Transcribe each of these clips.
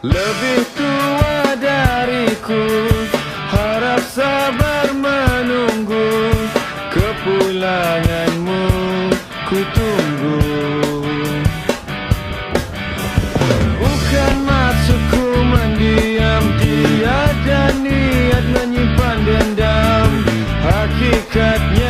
Lebih tua dariku Harap sabar menunggu Kepulanganmu. Ku tunggu. Bukan maksudku mendiam Tiada niat menyimpan dendam. Hakikatnya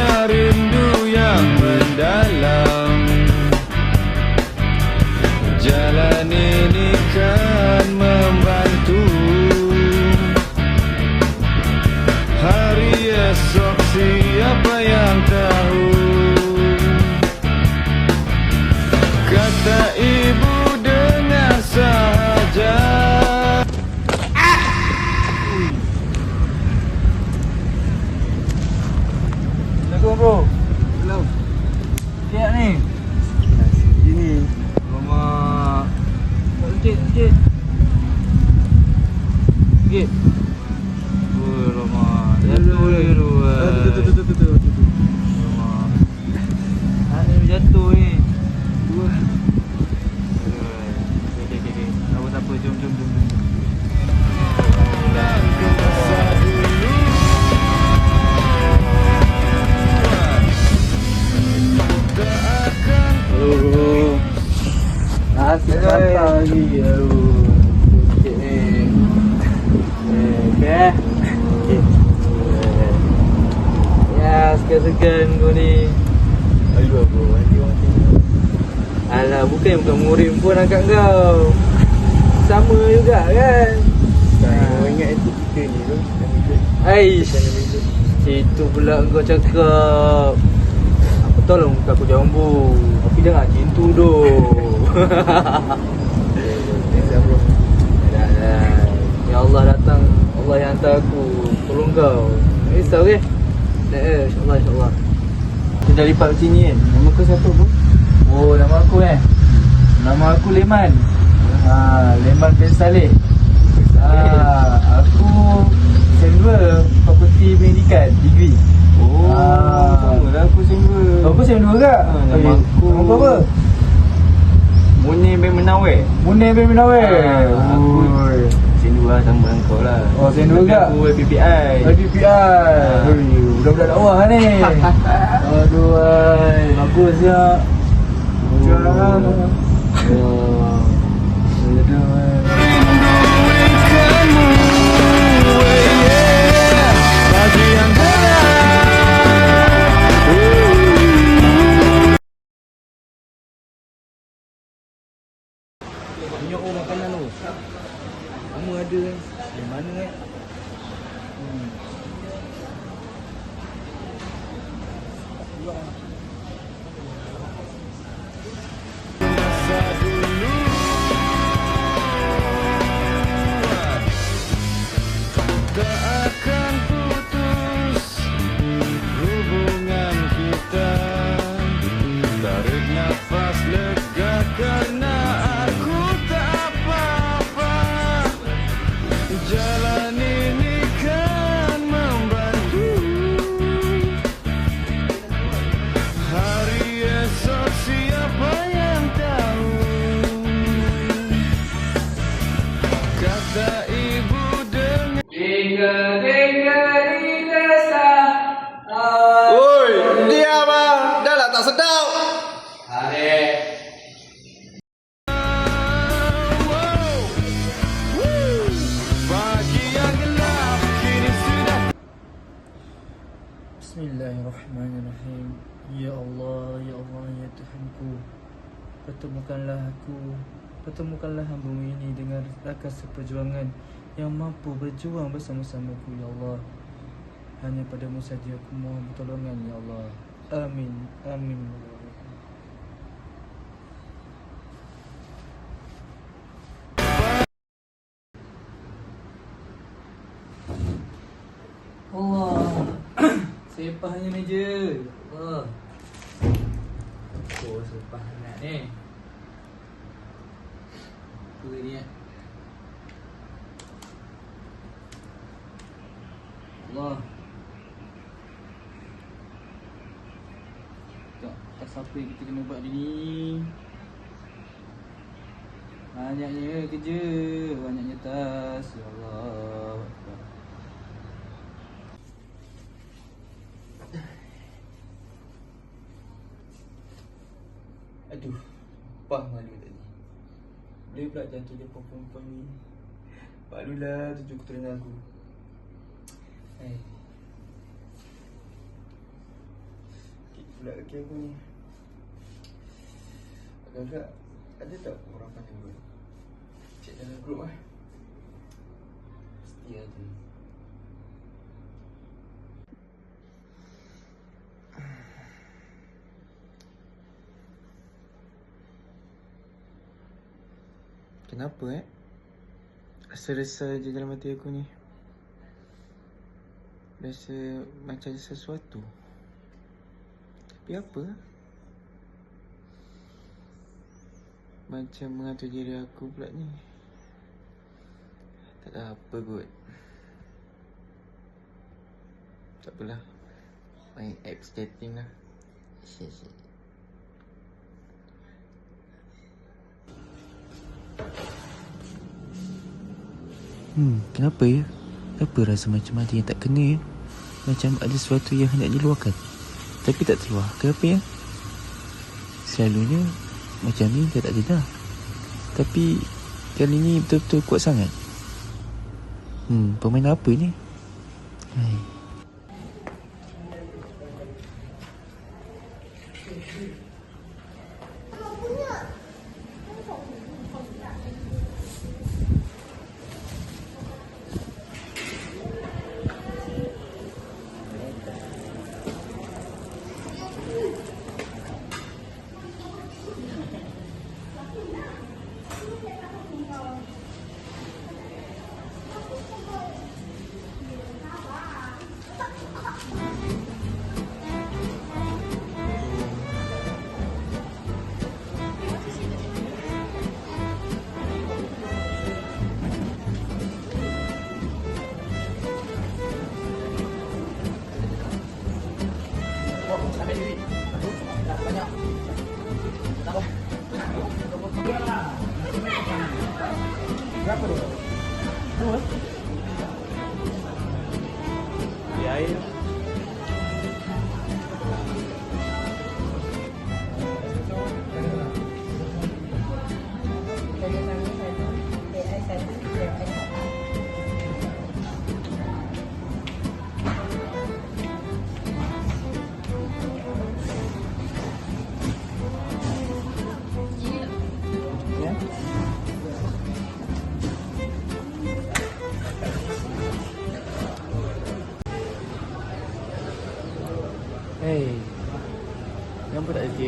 segan-segan kau ni. Aduh, bro. Nanti orang tengok. Alah, bukan bukan murim pun angkat kau. Sama juga kan? Kau ingat itu kita ni tu. Aish. Itu pula kau cakap. Aku tahu lah muka aku jambu. Tapi jangan macam tu doh. Dah. Ya Allah datang. Allah yang hantar aku. Tolong kau. Risau ke? Tak eh. InsyaAllah, insyaAllah. Kita dah lipat kat sini kan. Nama kau siapa bro? Oh, nama aku eh. Nama aku Leman. Ha, Leman bin Saleh. Ha, aku Sem 2 Fakulti Pendidikan Degree. Oh, Ah. sama lah aku semua. Oh, aku Sem 2 ke? Ha, nama aku. Nama apa? Munir bin Menawar. Munir bin Minawir. Ah, aku- dua lah sama dengan kau lah. Oh, Tapi ke? Aku LPPI. LPPI. Ui, budak-budak dakwah ni. Aduh, ai. Bagus ya. Jangan. Oh. Aduh, Banyak orang makanan tu. Ada Dari mana eh? Hmm. Ya Allah, Ya Allah, Ya Tuhanku. Pertemukanlah aku Pertemukanlah hambamu ini dengan rakan seperjuangan Yang mampu berjuang bersama-samaku Ya Allah. Hanya padamu saja aku mohon pertolongan Ya Allah. Amin Amin. Allah. Sepahnya meja. Allah Oh sepah nak ni Apa ni eh Allah Tak, tak siapa yang kita kena buat ni Banyaknya kerja, banyaknya tas. Ya Allah. Aduh, pah malu tadi. Dia pula jatuh dia perempuan ni. Malulah tujuh keturunan aku. Eh. Sakit pula kaki aku ni. Agak-agak ada tak orang pandai buat? Cek dalam grup lah. Mesti ada. Kenapa eh? Rasa-rasa je dalam hati aku ni. Rasa macam sesuatu. Tapi apa? Macam mengatur diri aku pula ni. Tak ada apa kot. Tak apalah. Main apps chatting lah. Shit shit Hmm, kenapa ya? Apa rasa macam ada yang tak kena ya? Macam ada sesuatu yang hendak diluahkan Tapi tak terluah Kenapa ya? Selalunya Macam ni dia tak ada dah Tapi Kali ni betul-betul kuat sangat Hmm, pemain apa ni? Hai.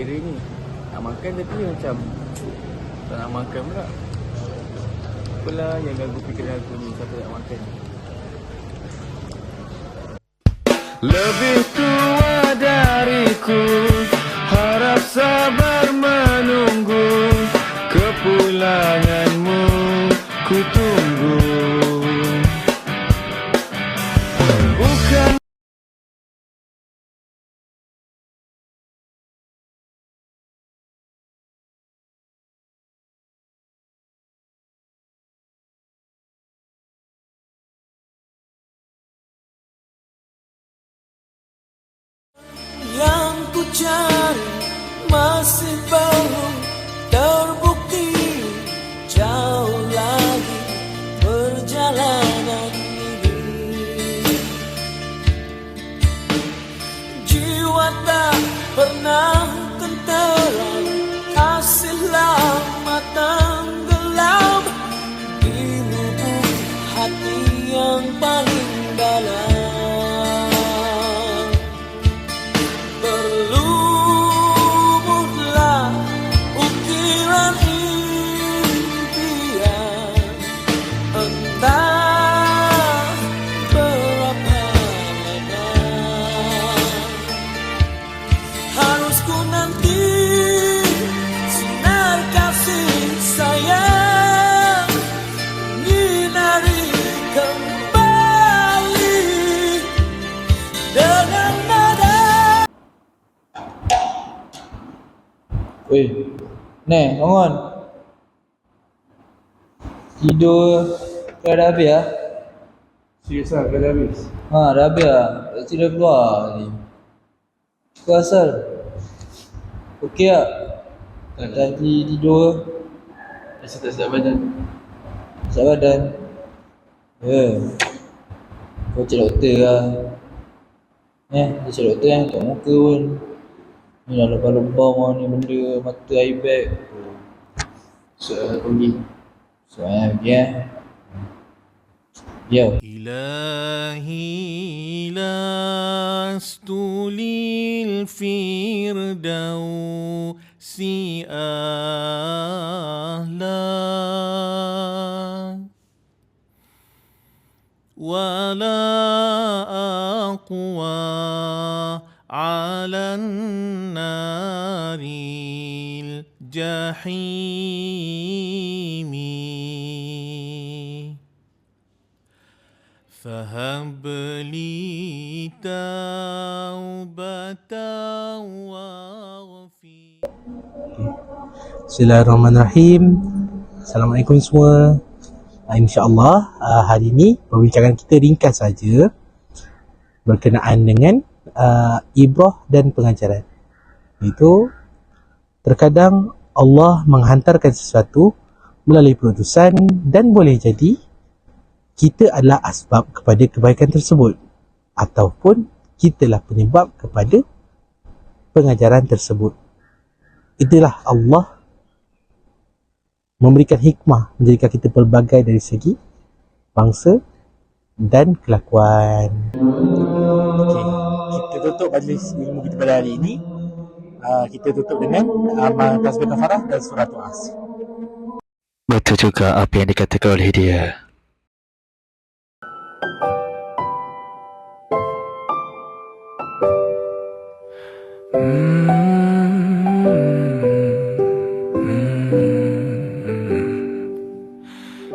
Kira ni. Nak makan tapi macam Tak nak makan pula. Apalah yang ganggu fikiran aku ni Siapa nak makan? Lebih tua dariku Weh, Neh, bangun. Tidur. Kau dah habis lah Serius lah kau dah habis. Ha dah habis lah. Tak tidur keluar ni. Kau asal. Okey tak? Tadi tidur. Rasa tak sedap badan. Siap badan. Ya. Yeah. Kau cek doktor lah. Eh, dia cek doktor kan kat muka pun Ni dah lebam-lebam lah ni benda Mata eye bag Soal pergi. Soalnya pergi eh Ya إلهي لست للفردوس أهلا ولا أقوى على النار الجحيم فهب لي توبة واغفر Bismillahirrahmanirrahim. Assalamualaikum semua. Uh, InsyaAllah uh, hari ini perbincangan kita ringkas saja berkenaan dengan uh, ibrah dan pengajaran. Itu terkadang Allah menghantarkan sesuatu melalui perutusan dan boleh jadi kita adalah asbab kepada kebaikan tersebut ataupun kitalah penyebab kepada pengajaran tersebut. Itulah Allah memberikan hikmah menjadikan kita pelbagai dari segi bangsa dan kelakuan. Okey, kita tutup majlis ilmu kita pada hari ini. Uh, kita tutup dengan amal tasbih kafarah dan surah as. Betul juga apa yang dikatakan oleh dia.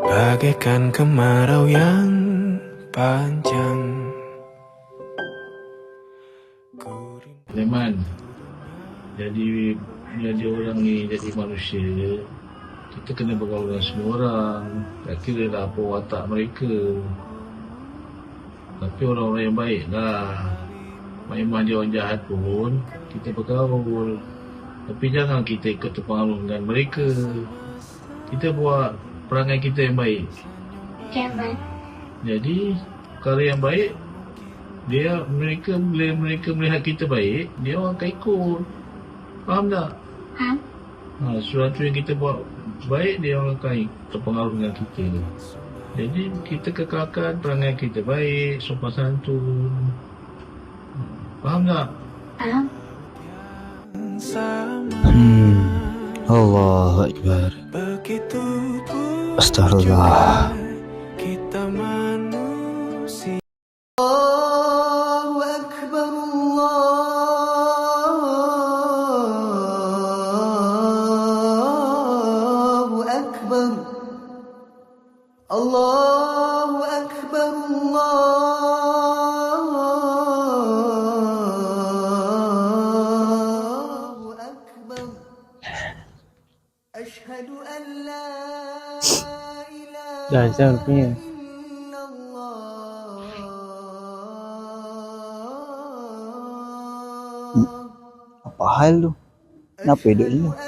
Bagaikan kemarau yang panjang Sulaiman. Jadi jadi orang ni jadi manusia kita kena bergaul dengan semua orang. Tak kira lah apa watak mereka. Tapi orang-orang yang baik lah. Memang dia orang jahat pun kita bergaul. Tapi jangan kita ikut terpengaruh dengan mereka. Kita buat perangai kita yang baik. Jangan. jadi perkara yang baik dia mereka bila mereka melihat kita baik dia orang akan ikut faham tak Ha? ha, sesuatu yang kita buat baik dia orang akan terpengaruh dengan kita jadi kita kekalkan perangai kita baik sopan santun faham tak Faham? Hmm. Allahu Akbar. Begitu 染相片。apa hmm. hal tu? Kenapa hidup sini? Ha.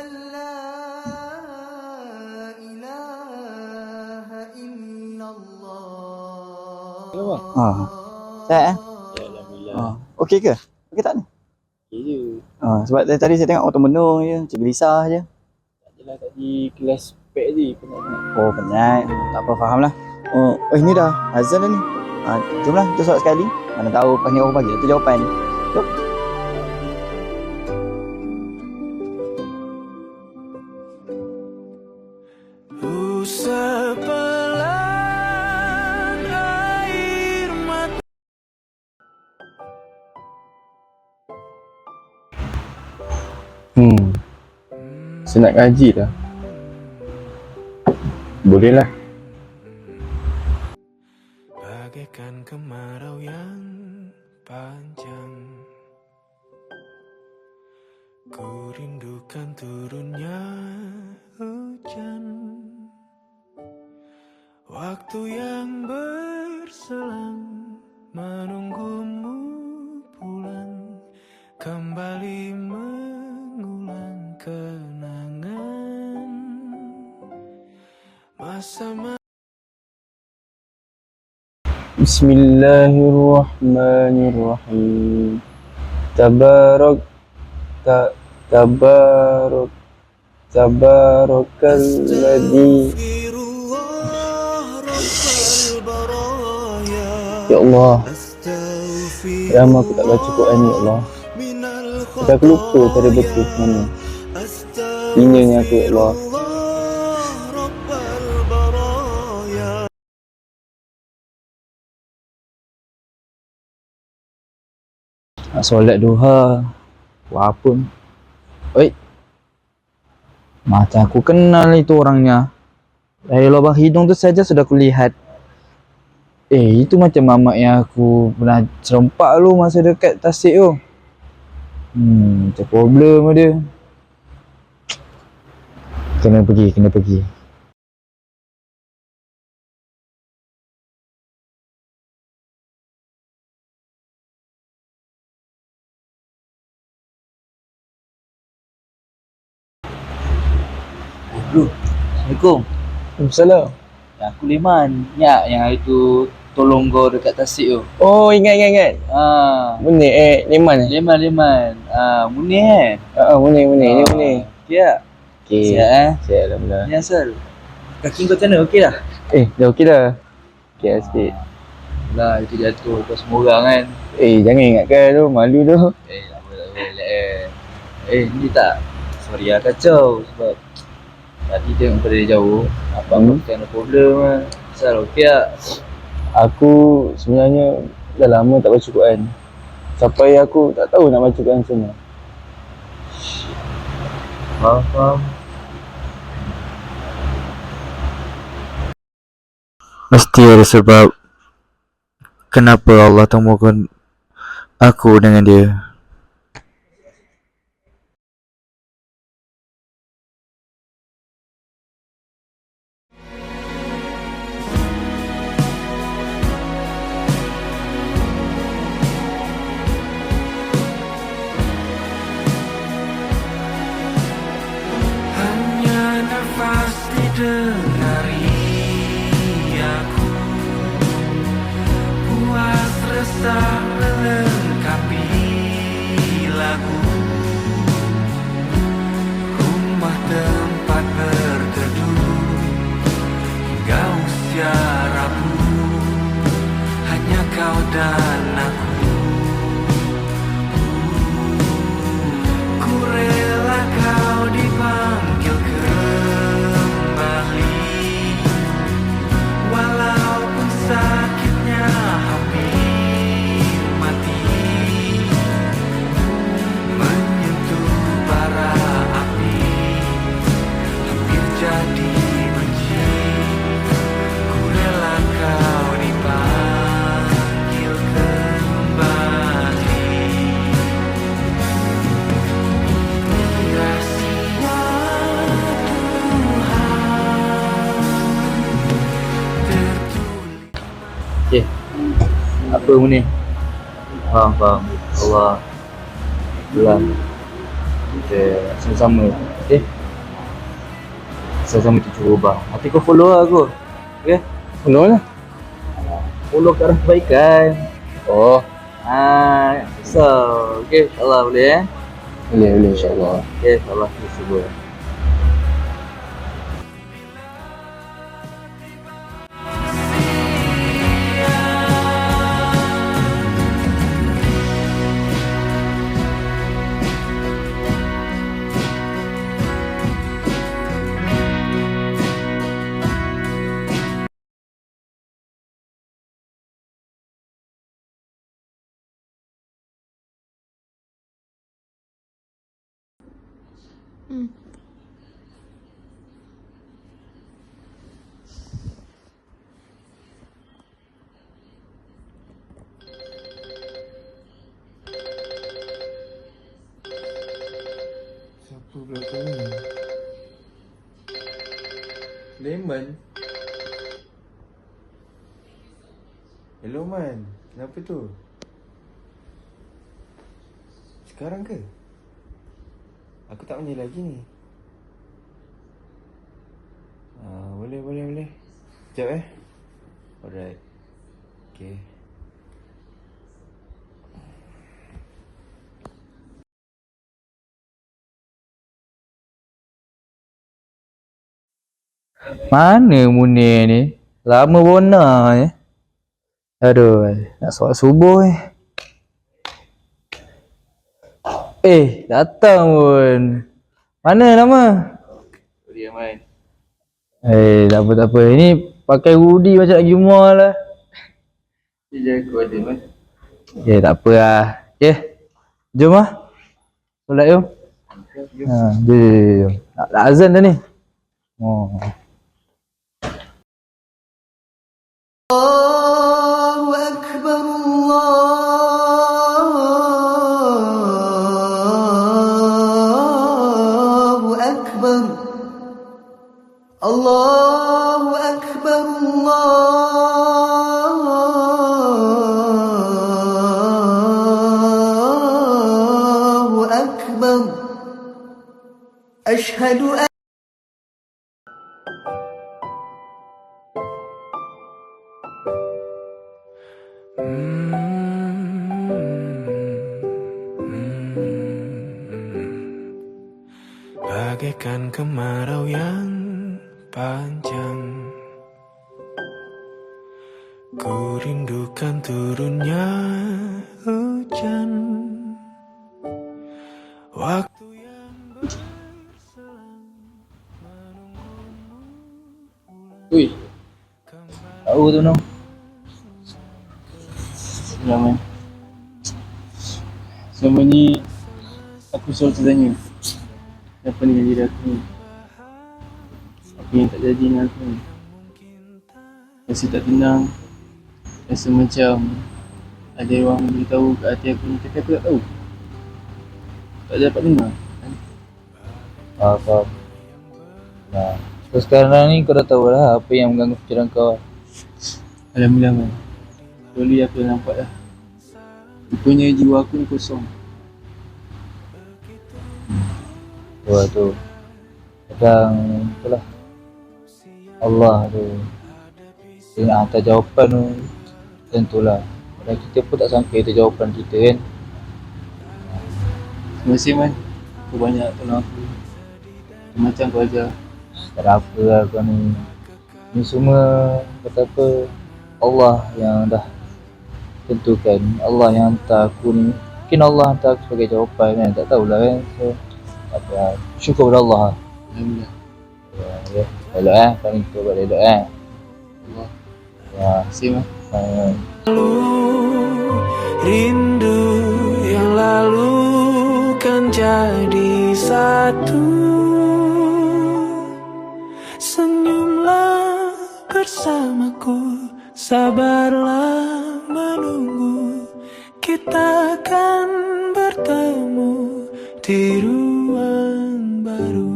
Hmm. Ah. Sat eh? Ha. Okey ke? Okey tak ni? Okey je. Ha. sebab tadi, tadi saya tengok auto menung je, macam gelisah je. Tak jelah tadi kelas pek je Oh penat. Tak apa faham lah. Oh, eh ni dah. Azan dah ni. Ha, jomlah kita solat sekali. Mana tahu pas ni orang bagi tu jawapan. Jom. Air mata Hmm. Saya nak ngaji dah. Boleh lah. Bismillahirrahmanirrahim. Tabarak ta, tabarak tabarakalladzi Ya Allah. Lama aku tak baca Quran ni Ya Allah. Aku lupa cara betul mana Hinanya aku Ya Allah Nak solat duha Buat apa? Oi. Macam aku kenal itu orangnya. Dari lubang hidung tu saja sudah aku lihat Eh itu macam mamak yang aku pernah serempak lu masa dekat tasik tu. Hmm macam problem dia. Kena pergi, kena pergi Assalamualaikum Yang aku Leman. Ya, yang hari tu tolong kau dekat tasik tu. Oh ingat ingat ingat Ah, Mune eh Leman eh Leman Leman. Ah, Munir kan? Ah, Mune Mune ni Ah, Mune Ya. Okay Sihat eh? Sihat Alhamdulillah Ni asal. Kaki kau mana? Okey dah? Eh dah okey dah Okey lah sikit Lah, itu jatuh kau semua orang kan. Eh jangan ingatkan tu malu tu Eh, tak apa, tak apa. Relax eh. Eh, ni tak. Sorry lah kacau. Sebab tadi tengok dari jauh. Apa Hmm. hmm. ada problem lah. Asal okey tak? Aku sebenarnya dah lama tak baca Quran Sampai aku tak tahu nak baca Quran macam mana Faham, faham. Mesti ada sebab Kenapa Allah temukan Aku dengan dia after Apa ni? Faham, faham. Allah. Belah. Kita sama-sama. Okay? Sama-sama kita cuba ubah. Nanti kau follow lah aku. Okay? Follow lah Follow ke arah kebaikan. Oh Ah, so, okay, Allah boleh eh? boleh boleh insyaAllah Okay, Allah kita cuba. Belakang ni? Lemon Hello Man, kenapa tu? Sekarang ke? Aku tak mandi lagi ni. Ah, boleh, boleh, boleh. Sekejap eh. Alright. Okay. Mana Munir ni? Lama bona ni. Aduh, nak solat subuh ni. Eh, datang pun. Mana nama? Dia Man. Eh, tak apa tak apa. Ini pakai hoodie macam nak mall lah. Dia aku ada Man. Eh, tak apa lah. Okay. Jom lah. Solat jom. Ha, jom, nak azan dah ni. Oh. أشهد أن Bagaikan kemarau yang panjang Ku rindukan turunnya tu no. Selamat. Selama ni aku selalu tertanya Apa dengan diri aku ni? Apa yang tak jadi dengan aku ni? Rasa tak tenang. Rasa macam Ada orang beritahu kat hati aku ni. Tapi aku tak tahu. Tak dapat dengar? Faham, faham. Nah, so sekarang ni kau dah tahu lah apa yang mengganggu fikiran kau Man. Slowly aku dah nampak dah. Rupanya jiwa aku ni kosong. Tu lah tu. Kadang itulah. Allah tu. Dia nak hantar jawapan tu. Tentulah. Dan kita pun tak sangka itu jawapan kita kan? Terima kasih man. Kau banyak tolong aku. Macam kau ajar. Tak ada apa lah kau ni. Ni semua kata apa Allah yang dah tentukan. Allah yang hantar aku ni. Mungkin Allah hantar aku sebagai jawapan kan. Tak tahulah kan. So apa lah. Syukur pada Allah lah. Alhamdulillah. Ya, ya. Elok eh, kali kita buat elok eh. Allah. Ya, terima kasih Rindu yang lalu kan jadi satu. Senyumlah bersamaku Sabarlah menunggu Kita akan bertemu di ruang baru